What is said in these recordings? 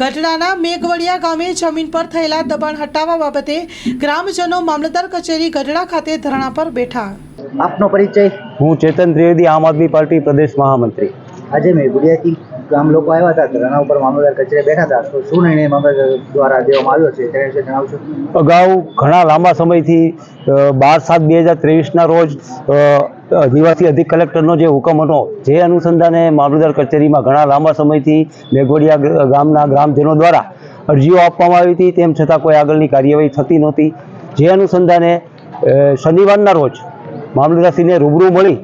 ગઢડાના મેઘવડિયા ગામે જમીન પર થયેલા દબાણ હટાવવા બાબતે ગ્રામજનો મામલતદાર કચેરી ગઢડા ખાતે ધરણા પર બેઠા. આપનો પરિચય? હું ચેતન ત્રિવેદી આમ આદમી પાર્ટી પ્રદેશ મહામંત્રી. આજે મેઘવડિયાથી ગામ લોકો આવ્યા હતા ધરણા ઉપર મામલતદાર કચેરી બેઠા હતા. તો શું નિર્ણય મામલતદાર દ્વારા દેવામાં આવ્યો છે તેના વિશે જણાવશો? અગાઉ ઘણા લાંબા સમયથી બાર સાત બે હજાર ત્રેવીસના રોજ અ, નિવાસી અધિક કલેક્ટરનો જે હુકમ હતો જે અનુસંધાને મામલતદાર કચેરીમાં ઘણા લાંબા સમયથી મેઘોડિયા ગામના ગ્રામજનો દ્વારા અરજીઓ આપવામાં આવી હતી તેમ છતાં કોઈ આગળની કાર્યવાહી થતી નહોતી. જે અનુસંધાને શનિવારના રોજ મામલતદારશ્રીને રૂબરૂ મળી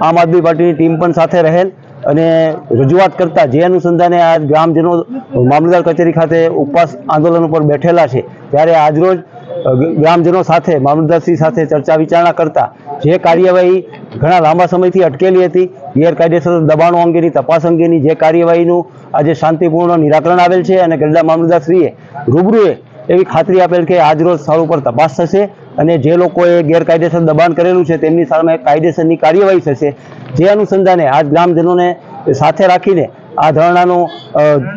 આમ આદમી પાર્ટીની ટીમ પણ સાથે રહેલ અને રજૂઆત કરતા જે અનુસંધાને આ ગ્રામજનો મામલતદાર કચેરી ખાતે ઉપવાસ આંદોલન ઉપર બેઠેલા છે ત્યારે આજરોજ ગ્રામજનો સાથે, મામલતદારશ્રી સાથે ચર્ચા વિચારણા કરતા જે કાર્યવાહી ઘણા લાંબા સમયથી અટકેલી હતી, ગેરકાયદેસર દબાણો અંગેની તપાસ અંગેની જે કાર્યવાહીનું આજે શાંતિપૂર્ણ નિરાકરણ આવેલ છે અને ગરડા મામલતદારશ્રીએ રૂબરૂએ એવી ખાતરી આપેલ કે આજરોજ સ્થળ ઉપર તપાસ થશે અને જે લોકોએ ગેરકાયદેસર દબાણ કરેલું છે તેમની સામે કાયદેસરની કાર્યવાહી થશે. જે અનુસંધાને આજ ગ્રામજનોને સાથે રાખીને આ ધરણાનો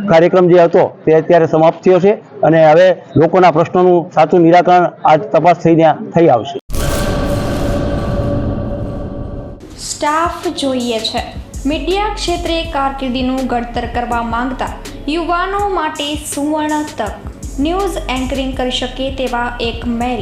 કાર્યક્રમ જે હતો તે અત્યારે સમાપ્ત થયો છે અને હવે લોકોના પ્રશ્નોનું સાચું નિરાકરણ આજ તપાસ થઈને થઈ આવશે. સ્ટાફ જોઈએ છે. મીડિયા ક્ષેત્રે કારકિર્દીનું ઘડતર કરવા માંગતા યુવાનો માટે સુવર્ણ તક. ન્યૂઝ એન્કરિંગ કરી શકે તેવા એક મેલ.